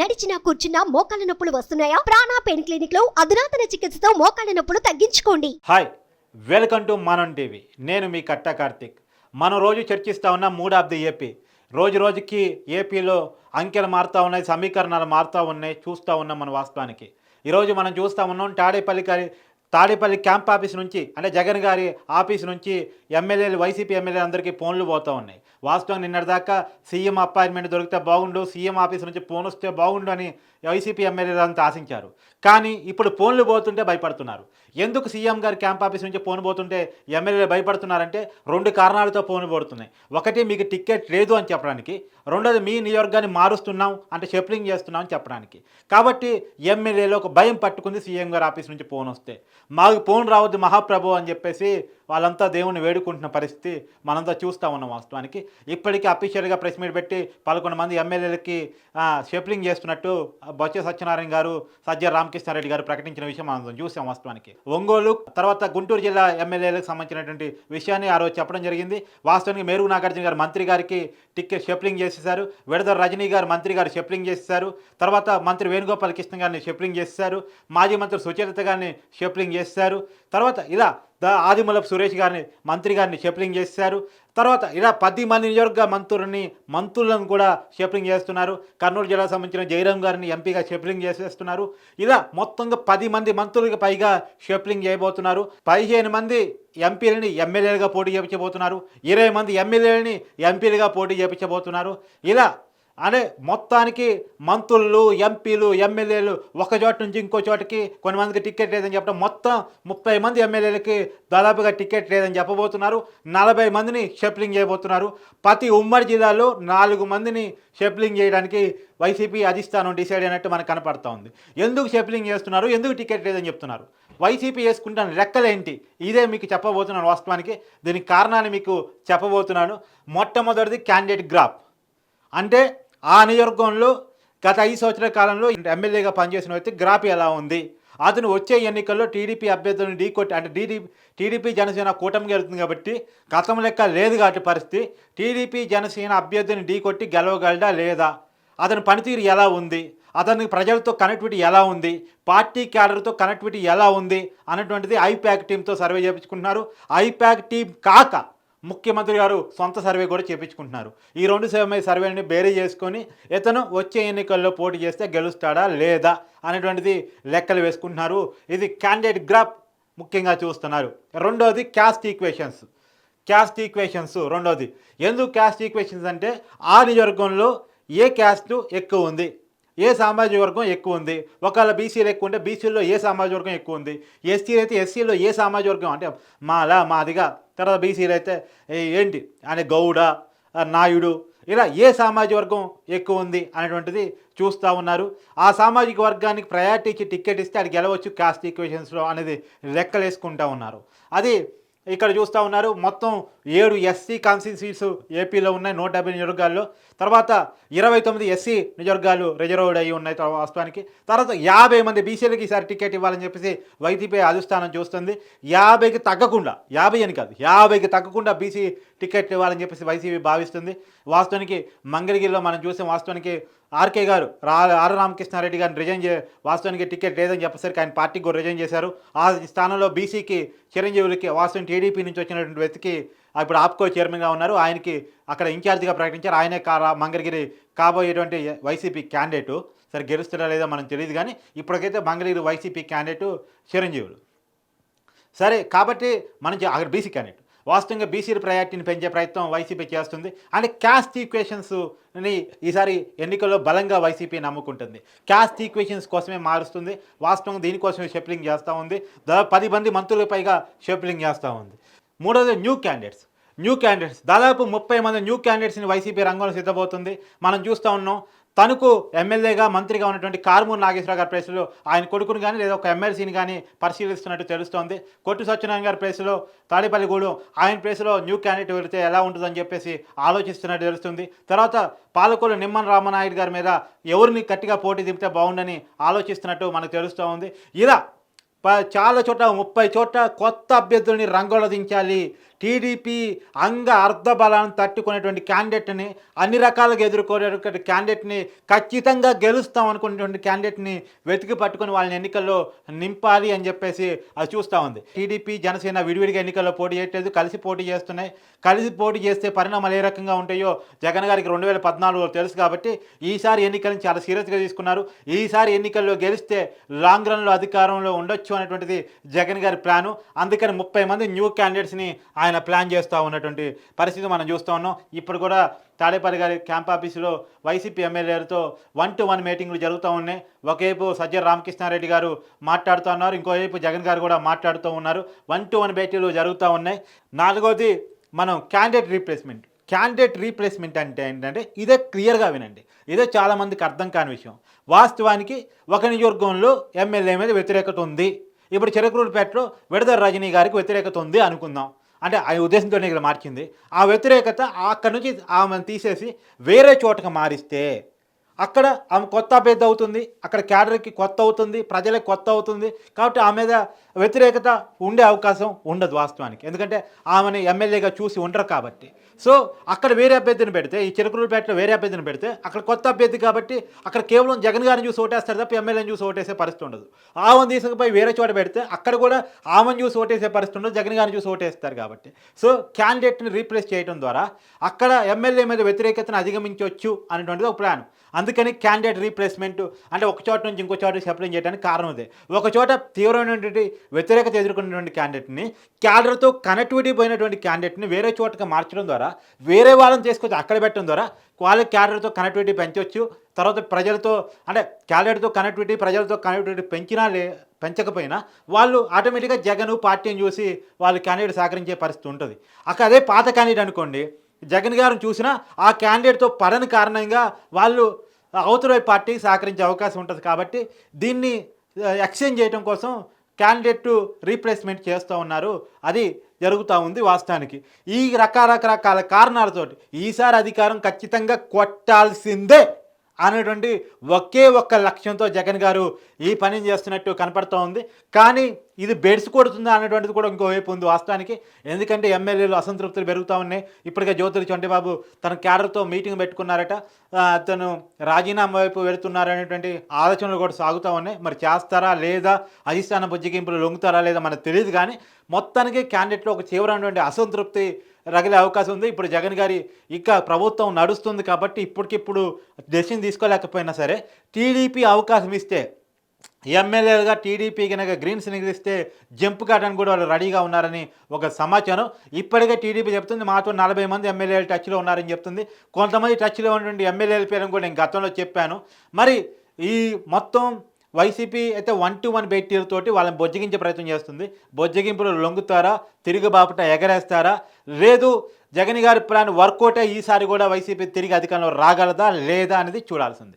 నడిచినా కూర్చున్నా మోకాళ్ళ నొప్పులు వస్తున్నాయా? ప్రాణా పెయిన్ క్లినిక్లో అధునాతన చికిత్సతో మోకాళ్ళ నొప్పులు తగ్గించుకోండి. హాయ్ వెల్కమ్ టు మనం టీవీ నేను మీ కట్ట కార్తిక్. మనం రోజు చర్చిస్తూ ఉన్న మూడ్ ఆఫ్ ది ఏపీ. రోజు రోజుకి ఏపీలో అంకెలు మారుతూ ఉన్నాయి సమీకరణాలు మారుతూ ఉన్నాయి చూస్తూ ఉన్నాం మన వాస్తవానికి. ఈరోజు మనం చూస్తూ ఉన్నాం తాడేపల్లి గారి తాడేపల్లి క్యాంప్ ఆఫీస్ నుంచి అంటే జగన్ గారి ఆఫీస్ నుంచి ఎమ్మెల్యేలు వైసీపీ ఎమ్మెల్యేలు అందరికీ ఫోన్లు పోతూ ఉన్నాయి. వాస్తవం నిన్నటిదాకా సీఎం అపాయింట్మెంట్ దొరికితే బాగుండు సీఎం ఆఫీస్ నుంచి ఫోన్ వస్తే బాగుండు అని వైసీపీ ఎమ్మెల్యేలు అంతా ఆశించారు. కానీ ఇప్పుడు ఫోన్లు పోతుంటే భయపడుతున్నారు. ఎందుకు సీఎం గారి క్యాంప్ ఆఫీస్ నుంచి ఫోన్ పోతుంటే ఎమ్మెల్యేలు భయపడుతున్నారంటే రెండు కారణాలతో ఫోన్ పోతున్నాయి ఒకటి మీకు టికెట్ లేదు అని చెప్పడానికి. రెండోది మీ నియోజకాన్ని మారుస్తున్నాం అంటే షెఫ్లింగ్ చేస్తున్నాం అని చెప్పడానికి. కాబట్టి ఎమ్మెల్యేలో ఒక భయం పట్టుకుంది సీఎం గారి ఆఫీస్ నుంచి ఫోన్ వస్తే. మాకు ఫోన్ రావద్దు మహాప్రభు అని చెప్పేసి వాళ్ళంతా దేవుని వేడుకుంటున్న పరిస్థితి మనంతా చూస్తూ ఉన్నాం వాస్తవానికి. ఇప్పటికీ అఫీషియల్గా ప్రెస్ మీట్ పెట్టి పదకొండు మంది ఎమ్మెల్యేలకి షెప్లింగ్ చేస్తున్నట్టు బొత్స సత్యనారాయణ గారు సజ్జ రామకృష్ణారెడ్డి గారు ప్రకటించిన విషయం మనం చూసాం వాస్తవానికి. ఒంగోలు తర్వాత గుంటూరు జిల్లా ఎమ్మెల్యేలకు సంబంధించినటువంటి విషయాన్ని ఆ రోజు చెప్పడం జరిగింది. వాస్తవానికి మేరుగు నాగార్జున గారు మంత్రి గారికి టిక్కెట్ షెప్లింగ్ చేసేశారు. విడదల రజనీ గారు మంత్రి గారు షెప్లింగ్ చేసేశారు. తర్వాత మంత్రి వేణుగోపాల కృష్ణ గారిని షెఫ్లింగ్ చేసేశారు. మాజీ మంత్రి సుచరిత గారిని షెఫ్లింగ్ చేసేశారు. తర్వాత ఇలా ఆదిమూలపు సురేష్ గారిని మంత్రి గారిని షెఫ్లింగ్ చేశారు. తర్వాత ఇలా పది మంది నియోజకవర్గ మంత్రులని మంత్రులను కూడా షెఫ్లింగ్ చేస్తున్నారు. కర్నూలు జిల్లాకు సంబంధించిన జయరాం గారిని ఎంపీగా షెప్లింగ్ చేసేస్తున్నారు. ఇలా మొత్తంగా పది మంది మంత్రులకు పైగా షెఫ్లింగ్ చేయబోతున్నారు. పదిహేను మంది ఎంపీలని ఎమ్మెల్యేలుగా పోటీ చేపించబోతున్నారు. ఇరవై మంది ఎమ్మెల్యేలని ఎంపీలుగా పోటీ చేపించబోతున్నారు. ఇలా అదే మొత్తానికి మంత్రులు ఎంపీలు ఎమ్మెల్యేలు ఒక చోట నుంచి ఇంకో చోటకి కొంతమందికి టికెట్ లేదని చెప్పడం మొత్తం ముప్పై మంది ఎమ్మెల్యేలకి దాదాపుగా టికెట్ లేదని చెప్పబోతున్నారు. నలభై మందిని షెఫ్లింగ్ చేయబోతున్నారు. ప్రతి ఉమ్మడి జిల్లాలో నాలుగు మందిని షెఫ్లింగ్ చేయడానికి వైసీపీ అధిష్టానం డిసైడ్ అయినట్టు మనకు కనపడతా ఉంది. ఎందుకు షెఫ్లింగ్ చేస్తున్నారు? ఎందుకు టికెట్ లేదని చెప్తున్నారు? వైసీపీ వేసుకుంటాను లెక్కలేంటి ఇదే మీకు చెప్పబోతున్నాను వాస్తవానికి. దీనికి కారణాన్ని మీకు చెప్పబోతున్నాను. మొట్టమొదటిది క్యాండిడేట్ గ్రాఫ్ అంటే ఆ నియోజకవర్గంలో గత ఐదు సంవత్సరాల కాలంలో ఎమ్మెల్యేగా పనిచేసిన వ్యక్తి గ్రాఫీ ఎలా ఉంది? అతను వచ్చే ఎన్నికల్లో టీడీపీ అభ్యర్థులను ఢీకొట్టి అంటే టీడీపీ టీడీపీ జనసేన కూటమి గెలుతుంది కాబట్టి గతం లెక్క లేదు కాబట్టి పరిస్థితి. టీడీపీ జనసేన అభ్యర్థిని ఢీకొట్టి గెలవగలడా లేదా? అతని పనితీరు ఎలా ఉంది? అతనికి ప్రజలతో కనెక్టివిటీ ఎలా ఉంది? పార్టీ క్యాడర్తో కనెక్టివిటీ ఎలా ఉంది? అన్నటువంటిది ఐప్యాక్ టీంతో సర్వే చేయించుకుంటున్నారు ఐప్యాక్ టీం కాక ముఖ్యమంత్రి గారు సొంత సర్వే కూడా చేపించుకుంటున్నారు. ఈ రెండు సమయ సర్వేని బేరీ చేసుకొని ఇతను వచ్చే ఎన్నికల్లో పోటీ చేస్తే గెలుస్తాడా లేదా అనేటువంటిది లెక్కలు వేసుకుంటున్నారు. ఇది క్యాండిడేట్ గ్రాఫ్ ముఖ్యంగా చూస్తున్నారు. రెండోది క్యాస్ట్ ఈక్వేషన్స్ క్యాస్ట్ ఈక్వేషన్స్ రెండోది. ఎందుకు క్యాస్ట్ ఈక్వేషన్స్ అంటే ఆ నియోజకవర్గంలో ఏ క్యాస్ట్ ఎక్కువ ఉంది? ఏ సామాజిక వర్గం ఎక్కువ ఉంది? ఒకవేళ బీసీలు ఎక్కువ ఉంటే బీసీలో ఏ సామాజిక వర్గం ఎక్కువ ఉంది? ఎస్సీలు అయితే ఎస్సీలో ఏ సామాజిక వర్గం? అంటే మాలా మాదిగా తర్వాత బీసీలు అయితే ఏంటి? ఆయన గౌడ నాయుడు ఇలా ఏ సామాజిక వర్గం ఎక్కువ ఉంది అనేటువంటిది చూస్తూ ఉన్నారు. ఆ సామాజిక వర్గానికి ప్రయారిటీ ఇచ్చి టికెట్ ఇస్తే అది గెలవచ్చు కాస్ట్ ఈక్వేషన్స్లో అనేది లెక్కలేసుకుంటూ ఉన్నారు. అది ఇక్కడ చూస్తూ ఉన్నారు. మొత్తం ఏడు ఎస్సీ కాన్స్టిట్యూన్సీస్ ఏపీలో ఉన్నాయి నూట డెబ్బై నియోజకవర్గాల్లో. తర్వాత ఇరవై తొమ్మిది ఎస్సీ నియోజకవర్గాలు రిజర్వ్డ్ అయ్యి ఉన్నాయి వాస్తవానికి. తర్వాత యాభై మంది బీసీలకి ఈసారి టికెట్ ఇవ్వాలని చెప్పేసి వైసీపీ అధిష్టానం చూస్తుంది. యాభైకి తగ్గకుండా యాభై అని కాదు యాభైకి తగ్గకుండా బీసీ టికెట్ ఇవ్వాలని చెప్పేసి వైసీపీ భావిస్తుంది. వాస్తవానికి మంగళగిరిలో మనం చూసాం వాస్తవానికి ఆర్కే గారు రా ఆర్ రామకృష్ణారెడ్డి గారిని రిజైన్ చే వాస్తవానికి టికెట్ లేదని చెప్పేసరికి ఆయన పార్టీకి కూడా రిజైన్ చేశారు. ఆ స్థానంలో బీసీకి చిరంజీవులకి వాస్తవం టీడీపీ నుంచి వచ్చినటువంటి వ్యక్తికి ఇప్పుడు ఆప్కో చైర్మన్గా ఉన్నారు. ఆయనకి అక్కడ ఇన్ఛార్జిగా ప్రకటించారు. ఆయనే కా మంగళగిరి కాబోయేటువంటి వైసీపీ క్యాండిడేటు. సరే గెలుస్తారా లేదో మనం తెలియదు కానీ ఇప్పటికైతే మంగళగిరి వైసీపీ క్యాండిడేటు చిరంజీవులు. సరే కాబట్టి మనం అక్కడ బీసీ క్యాండిడేట్. వాస్తవంగా బీసీల ప్రయారిటీని పెంచే ప్రయత్నం వైసీపీ చేస్తుంది. అండ్ క్యాస్ట్ ఈక్వేషన్స్ని ఈసారి ఎన్నికల్లో బలంగా వైసీపీ నమ్ముకుంటుంది. క్యాస్ట్ ఈక్వేషన్స్ కోసమే మారుస్తుంది. వాస్తవంగా దీనికోసమే షెఫ్లింగ్ చేస్తూ ఉంది. దాదాపు పది మంది మంత్రులకు పైగా షెఫ్లింగ్ చేస్తూ ఉంది. మూడోది న్యూ క్యాండిడేట్స్ న్యూ క్యాండిడేట్స్ దాదాపు ముప్పై మంది న్యూ క్యాండిడేట్స్ని వైసీపీ రంగంలో సిద్ధపోతుంది మనం చూస్తూ ఉన్నాం తనకు ఎమ్మెల్యేగా మంత్రిగా ఉన్నటువంటి కార్మూర్ నాగేశ్వరరావు గారి ప్లేస్లో ఆయన కొడుకుని కానీ లేదా ఒక ఎమ్మెల్సీని కానీ పరిశీలిస్తున్నట్టు తెలుస్తోంది. కొట్టు సత్యనారాయణ గారి ప్లేస్లో తాడేపల్లిగూడెం ఆయన ప్లేస్లో న్యూ క్యాండిడేట్ వెళితే ఎలా ఉంటుందని చెప్పేసి ఆలోచిస్తున్నట్టు తెలుస్తుంది. తర్వాత పాలకొల్లు నిమ్మన్ రామనాయుడు గారి మీద ఎవరిని గట్టిగా పోటీ దింపితే బాగుండని ఆలోచిస్తున్నట్టు మనకు తెలుస్తూ ఉంది ఇలా చాలా చోట్ల ముప్పై చోట్ల కొత్త అభ్యర్థుల్ని రంగంలో దించాలి. టీడీపీ అంగ అర్ధ బలాన్ని తట్టుకునేటువంటి క్యాండిడేట్ని అన్ని రకాలుగా ఎదుర్కొనేటువంటి క్యాండిడేట్ని ఖచ్చితంగా గెలుస్తాం అనుకునేటువంటి క్యాండిడేట్ని వెతికి పట్టుకుని వాళ్ళని ఎన్నికల్లో నింపాలి అని చెప్పేసి అది చూస్తూ ఉంది. టీడీపీ జనసేన విడివిడిగా ఎన్నికల్లో పోటీ చేయట్లేదు. కలిసి పోటీ చేస్తున్నాయి. కలిసి పోటీ చేస్తే పరిణామాలు ఏ రకంగా ఉంటాయో జగన్ గారికి రెండు వేల పద్నాలుగులో తెలుసు కాబట్టి ఈసారి ఎన్నికలను చాలా సీరియస్గా తీసుకున్నారు. ఈసారి ఎన్నికల్లో గెలిస్తే లాంగ్ రన్లో అధికారంలో ఉండొచ్చు అనేటువంటిది జగన్ గారి ప్లాను. అందుకని ముప్పై మంది న్యూ క్యాండిడేట్స్ని ఆయన ఆయన ప్లాన్ చేస్తూ ఉన్నటువంటి పరిస్థితి మనం చూస్తూ ఉన్నాం. ఇప్పుడు కూడా తాడేపల్లి గారి క్యాంప్ ఆఫీసులో వైసీపీ ఎమ్మెల్యేలతో వన్ టు వన్ మీటింగ్లు జరుగుతూ ఉన్నాయి. ఒకవైపు సజ్జల రామకృష్ణారెడ్డి గారు మాట్లాడుతూ ఉన్నారు. ఇంకోవైపు జగన్ గారు కూడా మాట్లాడుతూ ఉన్నారు. వన్ టు వన్ భేటీలు జరుగుతూ ఉన్నాయి. నాలుగోది మనం క్యాండిడేట్ రీప్లేస్మెంట్ క్యాండిడేట్ రీప్లేస్మెంట్ అంటే ఏంటంటే ఇదే క్లియర్గా వినండి. ఇదే చాలామందికి అర్థం కాని విషయం. వాస్తవానికి ఒక నియోజకవర్గంలో ఎమ్మెల్యే మీద వ్యతిరేకత ఉంది. ఇప్పుడు చెరకురుపేటలో విడదల రజనీ గారికి వ్యతిరేకత ఉంది అనుకుందాం. అంటే ఆ ఉద్దేశంతోనే ఇక్కడ మార్చింది. ఆ వ్యతిరేకత అక్కడి నుంచి ఆమెను తీసేసి వేరే చోటకి మారిస్తే అక్కడ ఆమె కొత్త అభ్యర్థి అవుతుంది అక్కడ క్యాడర్కి కొత్త అవుతుంది ప్రజలకు కొత్త అవుతుంది. కాబట్టి ఆమె మీద వ్యతిరేకత ఉండే అవకాశం ఉండదు వాస్తవానికి. ఎందుకంటే ఆమెని ఎమ్మెల్యేగా చూసి ఉండరు కాబట్టి. సో అక్కడ వేరే అభ్యర్థిని పెడితే ఈ చిరకులపేటలో వేరే అభ్యర్థిని పెడితే అక్కడ కొత్త అభ్యర్థి కాబట్టి అక్కడ కేవలం జగన్ గారిని చూసి ఓటేస్తారు తప్ప ఎమ్మెల్యేని చూసి ఓటేసే పరిస్థితి ఉండదు. ఆమెను తీసుకుపోయి వేరే చోట పెడితే అక్కడ కూడా ఆమెను చూసి ఓటేసే పరిస్థితి ఉండదు జగన్ గారిని చూసి ఓటేస్తారు కాబట్టి. సో క్యాండిడేట్ని రీప్లేస్ చేయడం ద్వారా అక్కడ ఎమ్మెల్యే మీద వ్యతిరేకతను అధిగమించవచ్చు అనేటువంటిది ఒక ప్లాన్ అందుకని క్యాండిడేట్ రీప్లేస్మెంట్ అంటే ఒక చోట నుంచి ఇంకో చోట సెపరేట్ చేయడానికి కారణం ఇదే. ఒక చోట తీవ్రమైనటువంటి వ్యతిరేకత ఎదుర్కొన్నటువంటి క్యాండిడేట్ని క్యాడర్తో కనెక్టివిటీ పోయినటువంటి క్యాండిడేట్ని వేరే చోటకి మార్చడం ద్వారా వేరే వాళ్ళని తీసుకొచ్చి అక్కడ పెట్టడం ద్వారా వాళ్ళ క్యాడర్తో కనెక్టివిటీ పెంచవచ్చు తర్వాత ప్రజలతో అంటే క్యాడర్తో కనెక్టివిటీ ప్రజలతో కనెక్టివిటీ పెంచినా లే పెంచకపోయినా వాళ్ళు ఆటోమేటిక్గా జగన్ పార్టీని చూసి వాళ్ళు క్యాండిడేట్ సహకరించే పరిస్థితి ఉంటుంది. అక్కడ అదే పాత క్యాండిడేట్ అనుకోండి జగన్ గారిని చూసినా ఆ క్యాండిడేట్తో పడని కారణంగా వాళ్ళు అవతల పార్టీకి సహకరించే అవకాశం ఉంటుంది కాబట్టి దీన్ని ఎక్స్చేంజ్ చేయడం కోసం క్యాండిడేట్ రీప్లేస్మెంట్ చేస్తూ ఉన్నారు. అది జరుగుతూ ఉంది వాస్తవానికి. ఈ రకరకరకాల కారణాలతోటి ఈసారి అధికారం ఖచ్చితంగా కొట్టాల్సిందే. అనేటువంటి ఒకే ఒక్క లక్ష్యంతో జగన్ గారు ఈ పనిని చేస్తున్నట్టు కనపడుతూ ఉంది. కానీ ఇది బెడ్స్ కొడుతుందా అనేటువంటిది కూడా ఇంకోవైపు ఉంది వాస్తవానికి. ఎందుకంటే ఎమ్మెల్యేలు అసంతృప్తులు పెరుగుతూ ఉన్నాయి. ఇప్పటికే జ్యోతుల చంటిబాబు తన క్యాడర్తో మీటింగ్ పెట్టుకున్నారట. తను రాజీనామా వైపు వెళుతున్నారనేటువంటి ఆలోచనలు కూడా సాగుతూ ఉన్నాయి. మరి చేస్తారా లేదా? అధిష్టాన బుజ్జగింపులు లొంగుతారా లేదా మనకు తెలియదు కానీ మొత్తానికి క్యాండిడేట్లో ఒక తీవ్రమైనటువంటి అసంతృప్తి రగిలే అవకాశం ఉంది. ఇప్పుడు జగన్ గారి ఇంకా ప్రభుత్వం నడుస్తుంది కాబట్టి ఇప్పటికిప్పుడు డెసిషన్ తీసుకోలేకపోయినా సరే టీడీపీ అవకాశం ఇస్తే ఎమ్మెల్యేలుగా టీడీపీ కనుక గ్రీన్ సిగ్నల్ ఇస్తే జంప్ కావడానికి కూడా వాళ్ళు రెడీగా ఉన్నారని ఒక సమాచారం. ఇప్పటికే టీడీపీ చెప్తుంది మాతో నలభై మంది ఎమ్మెల్యేలు టచ్లో ఉన్నారని చెప్తుంది. కొంతమంది టచ్లో ఉన్నటువంటి ఎమ్మెల్యేల పేరు కూడా నేను గతంలో చెప్పాను. మరి ఈ మొత్తం వైసీపీ అయితే వన్ టు వన్ తోటి వాళ్ళని బొజ్జగించే ప్రయత్నం చేస్తుంది. బొజ్జగింపులు లొంగుతారా? తిరిగి బాపట ఎగరేస్తారా? లేదు జగన్ గారి ప్లాన్ వర్కౌటే ఈసారి కూడా వైసీపీ తిరిగి అధికారంలో రాగలదా? లేదా అనేది చూడాల్సింది.